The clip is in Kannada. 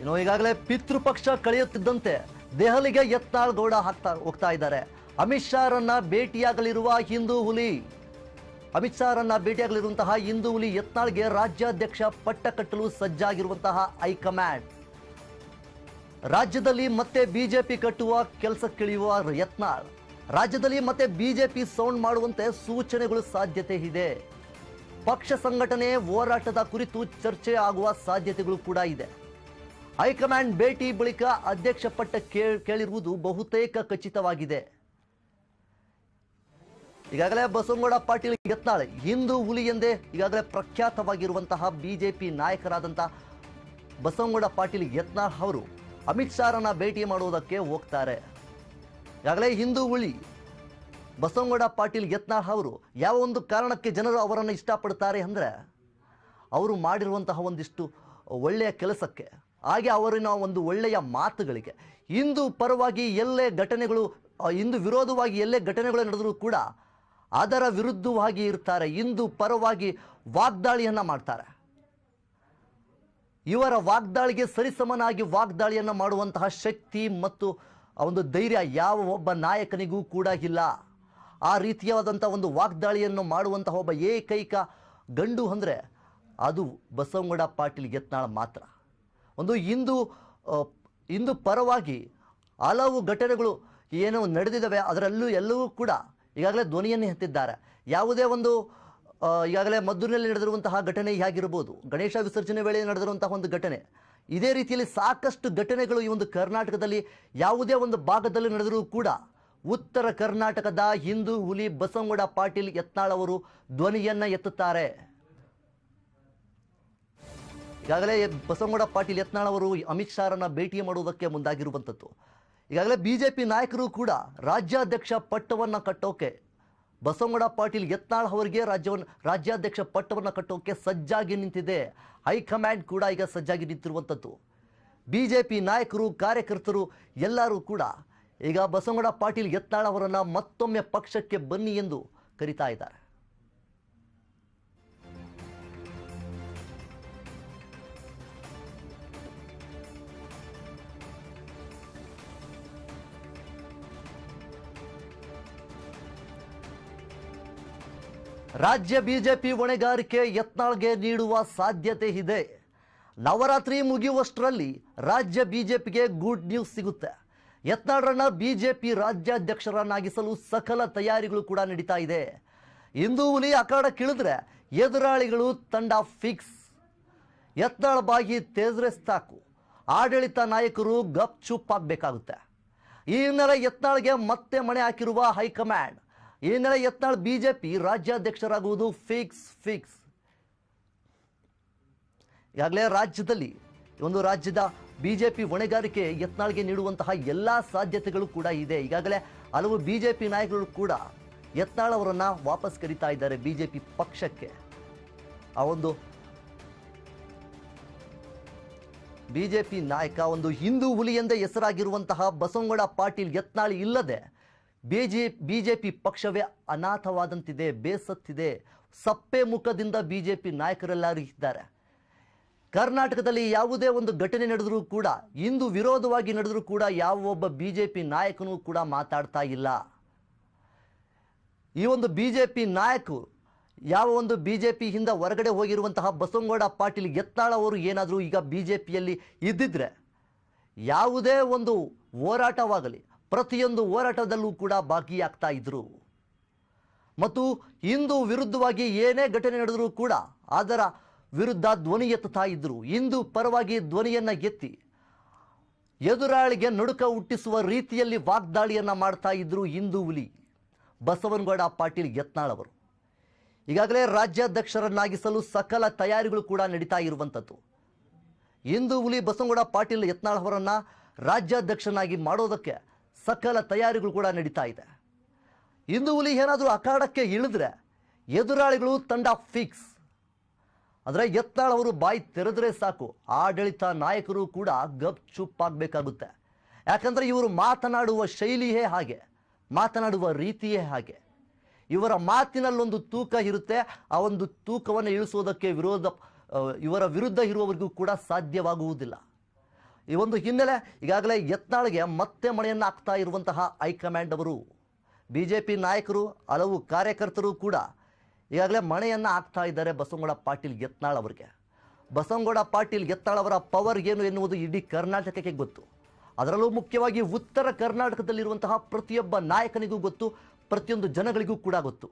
ಇನ್ನು ಈಗಾಗಲೇ ಪಿತೃಪಕ್ಷ ಕಳೆಯುತ್ತಿದ್ದಂತೆ ದೆಹಲಿಗೆ ಯತ್ನಾಳ್ ಗೌಡ ಹಾಕ್ತಾ ಹೋಗ್ತಾ ಇದ್ದಾರೆ. ಅಮಿತ್ ಶಾರನ್ನ ಭೇಟಿಯಾಗಲಿರುವ ಹಿಂದೂ ಹುಲಿ. ಅಮಿತ್ ಶಾರನ್ನ ಭೇಟಿಯಾಗಲಿರುವಂತಹ ಹಿಂದೂ ಹುಲಿ ಯತ್ನಾಳ್ಗೆ ರಾಜ್ಯಾಧ್ಯಕ್ಷ ಪಟ್ಟ ಕಟ್ಟಲು ಸಜ್ಜಾಗಿರುವಂತಹ ಹೈಕಮಾಂಡ್. ರಾಜ್ಯದಲ್ಲಿ ಮತ್ತೆ ಬಿಜೆಪಿ ಕಟ್ಟುವ ಕೆಲಸಕ್ಕಿಳಿಯುವ ಯತ್ನಾಳ್. ರಾಜ್ಯದಲ್ಲಿ ಮತ್ತೆ ಬಿಜೆಪಿ ಸೌಂಡ್ ಮಾಡುವಂತೆ ಸೂಚನೆಗಳು ಸಾಧ್ಯತೆ ಇದೆ. ಪಕ್ಷ ಸಂಘಟನೆ ಹೋರಾಟದ ಕುರಿತು ಚರ್ಚೆ ಆಗುವ ಸಾಧ್ಯತೆಗಳು ಕೂಡ ಇದೆ. ಹೈಕಮಾಂಡ್ ಭೇಟಿ ಬಳಿಕ ಅಧ್ಯಕ್ಷ ಪಟ್ಟ ಕೇಳ್- ಕೇಳಿರುವುದು ಬಹುತೇಕ ಖಚಿತವಾಗಿದೆ. ಈಗಾಗಲೇ ಬಸವನಗೌಡ ಪಾಟೀಲ್ ಯತ್ನಾಳ್ ಹಿಂದೂ ಹುಲಿ ಎಂದೇ ಈಗಾಗಲೇ ಪ್ರಖ್ಯಾತವಾಗಿರುವಂತಹ ಬಿಜೆಪಿ ನಾಯಕರಾದಂತಹ ಬಸವನಗೌಡ ಪಾಟೀಲ್ ಯತ್ನಾಳ್ ಅವರು ಅಮಿತ್ ಶಾರನ್ನ ಭೇಟಿ ಮಾಡುವುದಕ್ಕೆ ಹೋಗ್ತಾರೆ. ಈಗಾಗಲೇ ಹಿಂದೂ ಹುಲಿ ಬಸವನಗೌಡ ಪಾಟೀಲ್ ಯತ್ನಾಳ್ ಅವರು ಯಾವ ಒಂದು ಕಾರಣಕ್ಕೆ ಜನರು ಅವರನ್ನು ಇಷ್ಟಪಡ್ತಾರೆ ಅಂದರೆ ಅವರು ಮಾಡಿರುವಂತಹ ಒಂದಿಷ್ಟು ಒಳ್ಳೆಯ ಕೆಲಸಕ್ಕೆ. ಹಾಗೆ ಅವರಿನ ಒಂದು ಒಳ್ಳೆಯ ಮಾತುಗಳಿಗೆ, ಹಿಂದೂ ಪರವಾಗಿ ಎಲ್ಲೇ ಘಟನೆಗಳು ಇಂದು ವಿರೋಧವಾಗಿ ಎಲ್ಲೇ ಘಟನೆಗಳು ನಡೆದರೂ ಕೂಡ ಅದರ ವಿರುದ್ಧವಾಗಿ ಇರ್ತಾರೆ ಇಂದು ಪರವಾಗಿ ವಾಗ್ದಾಳಿಯನ್ನು ಮಾಡ್ತಾರೆ. ಇವರ ವಾಗ್ದಾಳಿಗೆ ಸರಿಸಮನಾಗಿ ವಾಗ್ದಾಳಿಯನ್ನು ಮಾಡುವಂತಹ ಶಕ್ತಿ ಮತ್ತು ಒಂದು ಧೈರ್ಯ ಯಾವ ಒಬ್ಬ ನಾಯಕನಿಗೂ ಕೂಡ ಇಲ್ಲ. ಆ ರೀತಿಯಾದಂಥ ಒಂದು ವಾಗ್ದಾಳಿಯನ್ನು ಮಾಡುವಂತಹ ಒಬ್ಬ ಏಕೈಕ ಗಂಡು ಅಂದರೆ ಅದು ಬಸವನಗೌಡ ಪಾಟೀಲ್ ಯತ್ನಾಳ್ ಮಾತ್ರ. ಒಂದು ಇಂದು ಹಿಂದೂ ಪರವಾಗಿ ಹಲವು ಘಟನೆಗಳು ಏನು ನಡೆದಿದ್ದಾವೆ, ಅದರಲ್ಲೂ ಎಲ್ಲವೂ ಕೂಡ ಈಗಾಗಲೇ ಧ್ವನಿಯನ್ನು ಎತ್ತಿದ್ದಾರೆ. ಯಾವುದೇ ಒಂದು ಈಗಾಗಲೇ ಮದ್ದೂರಿನಲ್ಲಿ ನಡೆದಿರುವಂತಹ ಘಟನೆ ಹೇಗಿರ್ಬೋದು ಗಣೇಶ ವಿಸರ್ಜನೆ ವೇಳೆ ನಡೆದಿರುವಂತಹ ಒಂದು ಘಟನೆ. ಇದೇ ರೀತಿಯಲ್ಲಿ ಸಾಕಷ್ಟು ಘಟನೆಗಳು ಈ ಒಂದು ಕರ್ನಾಟಕದಲ್ಲಿ ಯಾವುದೇ ಒಂದು ಭಾಗದಲ್ಲಿ ನಡೆದರೂ ಕೂಡ ಉತ್ತರ ಕರ್ನಾಟಕದ ಹಿಂದೂ ಹುಲಿ ಬಸವಗೌಡ ಪಾಟೀಲ್ ಯತ್ನಾಳ್ ಅವರು ಧ್ವನಿಯನ್ನು ಎತ್ತುತ್ತಾರೆ. ಈಗಾಗಲೇ ಬಸವನಗೌಡ ಪಾಟೀಲ್ ಯತ್ನಾಳ್ ಅವರು ಅಮಿತ್ ಶಾರನ್ನ ಭೇಟಿ ಮಾಡುವುದಕ್ಕೆ ಮುಂದಾಗಿರುವಂಥದ್ದು. ಈಗಾಗಲೇ ಬಿಜೆಪಿ ನಾಯಕರು ಕೂಡ ರಾಜ್ಯಾಧ್ಯಕ್ಷ ಪಟ್ಟವನ್ನು ಕಟ್ಟೋಕೆ, ಬಸವನಗೌಡ ಪಾಟೀಲ್ ಯತ್ನಾಳ್ ಅವರಿಗೆ ರಾಜ್ಯವನ್ನು, ರಾಜ್ಯಾಧ್ಯಕ್ಷ ಪಟ್ಟವನ್ನು ಕಟ್ಟೋಕೆ ಸಜ್ಜಾಗಿ ನಿಂತಿದೆ. ಹೈಕಮಾಂಡ್ ಕೂಡ ಈಗ ಸಜ್ಜಾಗಿ ನಿಂತಿರುವಂಥದ್ದು. ಬಿಜೆಪಿ ನಾಯಕರು, ಕಾರ್ಯಕರ್ತರು ಎಲ್ಲರೂ ಕೂಡ ಈಗ ಬಸವನಗೌಡ ಪಾಟೀಲ್ ಯತ್ನಾಳ್ ಅವರನ್ನು ಮತ್ತೊಮ್ಮೆ ಪಕ್ಷಕ್ಕೆ ಬನ್ನಿ ಎಂದು ಕರೀತಾ ಇದ್ದಾರೆ. ರಾಜ್ಯ ಬಿಜೆಪಿ ಹೊಣೆಗಾರಿಕೆ ಯತ್ನಾಳ್ಗೆ ನೀಡುವ ಸಾಧ್ಯತೆ ಇದೆ. ನವರಾತ್ರಿ ಮುಗಿಯುವಷ್ಟರಲ್ಲಿ ರಾಜ್ಯ ಬಿಜೆಪಿಗೆ ಗುಡ್ ನ್ಯೂಸ್ ಸಿಗುತ್ತೆ. ಯತ್ನಾಳ್ರನ್ನ ಬಿಜೆಪಿ ರಾಜ್ಯಾಧ್ಯಕ್ಷರನ್ನಾಗಿಸಲು ಸಕಲ ತಯಾರಿಗಳು ಕೂಡ ನಡೀತಾ ಇದೆ. ಇಂದು ಹುಲಿ ಅಖಾಡಕ್ಕಿಳಿದ್ರೆ ಎದುರಾಳಿಗಳು ತಂಡ ಫಿಕ್ಸ್ ಯತ್ನಾಳ್ ಬಾಗಿ ತೇಜ್ರೆ ಸಾಕು. ಆಡಳಿತ ನಾಯಕರು ಗಪ್ ಚುಪ್ ಆಗಬೇಕಾಗುತ್ತೆ. ಈ ಹಿನ್ನೆಲೆ ಯತ್ನಾಳ್ಗೆ ಮತ್ತೆ ಮಣೆ ಹಾಕಿರುವ ಹೈಕಮಾಂಡ್ ಈ ಹಿನ್ನೆಲೆ ಯತ್ನಾಳ್ ಬಿಜೆಪಿ ರಾಜ್ಯಾಧ್ಯಕ್ಷರಾಗುವುದು ಫಿಕ್ಸ್ ಫಿಕ್ಸ್. ಈಗಾಗಲೇ ರಾಜ್ಯದಲ್ಲಿ ಒಂದು ರಾಜ್ಯದ ಬಿಜೆಪಿ ಹೊಣೆಗಾರಿಕೆ ಯತ್ನಾಳ್ಗೆ ನೀಡುವಂತಹ ಎಲ್ಲ ಸಾಧ್ಯತೆಗಳು ಕೂಡ ಇದೆ. ಈಗಾಗಲೇ ಹಲವು ಬಿಜೆಪಿ ನಾಯಕರು ಕೂಡ ಯತ್ನಾಳ್ ಅವರನ್ನು ವಾಪಸ್ ಕರೀತಾ ಇದ್ದಾರೆ ಬಿಜೆಪಿ ಪಕ್ಷಕ್ಕೆ. ಆ ಒಂದು ಬಿಜೆಪಿ ನಾಯಕ, ಒಂದು ಹಿಂದೂ ಹುಲಿ ಎಂದೇ ಹೆಸರಾಗಿರುವಂತಹ ಬಸವನಗೌಡ ಪಾಟೀಲ್ ಯತ್ನಾಳ್ ಇಲ್ಲದೆ ಬಿಜೆ, ಬಿಜೆಪಿ ಪಕ್ಷವೇ ಅನಾಥವಾದಂತಿದೆ, ಬೇಸತ್ತಿದೆ. ಸಪ್ಪೆ ಮುಖದಿಂದ ಬಿಜೆಪಿ ನಾಯಕರೆಲ್ಲರೂ ಇದ್ದಾರೆ ಕರ್ನಾಟಕದಲ್ಲಿ ಯಾವುದೇ ಒಂದು ಘಟನೆ ನಡೆದರೂ ಕೂಡ, ಇಂದು ವಿರೋಧವಾಗಿ ನಡೆದರೂ ಕೂಡ ಯಾವ ಒಬ್ಬ ಬಿಜೆಪಿ ನಾಯಕನೂ ಕೂಡ ಮಾತಾಡ್ತಾ ಇಲ್ಲ. ಈ ಒಂದು ಬಿಜೆಪಿ ನಾಯಕರು ಯಾವ ಒಂದು ಬಿಜೆಪಿ ಪಿಯಿಂದ ಹೊರಗಡೆ ಹೋಗಿರುವಂತಹ ಬಸವನಗೌಡ ಪಾಟೀಲ್ ಎತ್ನಾಳ ಅವರು ಏನಾದರೂ ಈಗ ಬಿಜೆಪಿಯಲ್ಲಿ ಇದ್ದಿದ್ರೆ, ಯಾವುದೇ ಒಂದು ಹೋರಾಟವಾಗಲಿ ಪ್ರತಿಯೊಂದು ಹೋರಾಟದಲ್ಲೂ ಕೂಡ ಭಾಗಿಯಾಗ್ತಾ ಇದ್ದರು ಮತ್ತು ಹಿಂದೂ ವಿರುದ್ಧವಾಗಿ ಏನೇ ಘಟನೆ ನಡೆದರೂ ಕೂಡ ಅದರ ವಿರುದ್ಧ ಧ್ವನಿ ಎತ್ತುತ್ತಾ ಇದ್ದರು ಹಿಂದೂ ಪರವಾಗಿ ಧ್ವನಿಯನ್ನು ಎತ್ತಿ ಎದುರಾಳಿಗೆ ನಡುಕ ಹುಟ್ಟಿಸುವ ರೀತಿಯಲ್ಲಿ ವಾಗ್ದಾಳಿಯನ್ನು ಮಾಡ್ತಾ ಇದ್ದರು ಹಿಂದೂ ಹುಲಿ ಬಸವನಗೌಡ ಪಾಟೀಲ್ ಯತ್ನಾಳ್ ಅವರು. ಈಗಾಗಲೇ ರಾಜ್ಯಾಧ್ಯಕ್ಷರನ್ನಾಗಿಸಲು ಸಕಲ ತಯಾರಿಗಳು ಕೂಡ ನಡೀತಾ ಇರುವಂಥದ್ದು. ಹಿಂದೂ ಹುಲಿ ಬಸವನಗೌಡ ಪಾಟೀಲ್ ಯತ್ನಾಳ್ ಅವರನ್ನು ರಾಜ್ಯಾಧ್ಯಕ್ಷನಾಗಿ ಮಾಡೋದಕ್ಕೆ ಸಕಲ ತಯಾರಿಗಳು ಕೂಡ ನಡೀತಾ ಇದೆ. ಇಂದು ಹುಲಿ ಏನಾದರೂ ಅಖಾಡಕ್ಕೆ ಇಳಿದ್ರೆ ಎದುರಾಳಿಗಳು ತಂಡ ಫಿಕ್ಸ್. ಅಂದರೆ ಯತ್ನಾಳ್ ಅವರು ಬಾಯಿ ತೆರೆದ್ರೆ ಸಾಕು, ಆಡಳಿತ ನಾಯಕರು ಕೂಡ ಗಪ್ ಚುಪ್ ಆಗಬೇಕಾಗುತ್ತೆ ಯಾಕಂದರೆ ಇವರು ಮಾತನಾಡುವ ಶೈಲಿಯೇ ಹಾಗೆ, ಮಾತನಾಡುವ ರೀತಿಯೇ ಹಾಗೆ. ಇವರ ಮಾತಿನಲ್ಲೊಂದು ತೂಕ ಇರುತ್ತೆ, ಆ ಒಂದು ತೂಕವನ್ನು ಇಳಿಸೋದಕ್ಕೆ ವಿರೋಧ ಇವರ ವಿರುದ್ಧ ಇರುವವರಿಗೂ ಕೂಡ ಸಾಧ್ಯವಾಗುವುದಿಲ್ಲ. ಈ ಒಂದು ಹಿನ್ನೆಲೆ ಈಗಾಗಲೇ ಯತ್ನಾಳ್ಗೆ ಮತ್ತೆ ಮಣೆಯನ್ನು ಹಾಕ್ತಾ ಇರುವಂತಹ ಹೈಕಮಾಂಡ್ ಅವರು. ಬಿ ಜೆ ಪಿ ನಾಯಕರು, ಹಲವು ಕಾರ್ಯಕರ್ತರು ಕೂಡ ಈಗಾಗಲೇ ಮಣೆಯನ್ನು ಹಾಕ್ತಾ ಇದ್ದಾರೆ ಬಸವಗೌಡ ಪಾಟೀಲ್ ಯತ್ನಾಳ್ ಅವರಿಗೆ. ಬಸವಗೌಡ ಪಾಟೀಲ್ ಯತ್ನಾಳ್ ಅವರ ಪವರ್ ಏನು ಎನ್ನುವುದು ಇಡೀ ಕರ್ನಾಟಕಕ್ಕೆ ಗೊತ್ತು. ಅದರಲ್ಲೂ ಮುಖ್ಯವಾಗಿ ಉತ್ತರ ಕರ್ನಾಟಕದಲ್ಲಿರುವಂತಹ ಪ್ರತಿಯೊಬ್ಬ ನಾಯಕನಿಗೂ ಗೊತ್ತು, ಪ್ರತಿಯೊಂದು ಜನಗಳಿಗೂ ಕೂಡ ಗೊತ್ತು.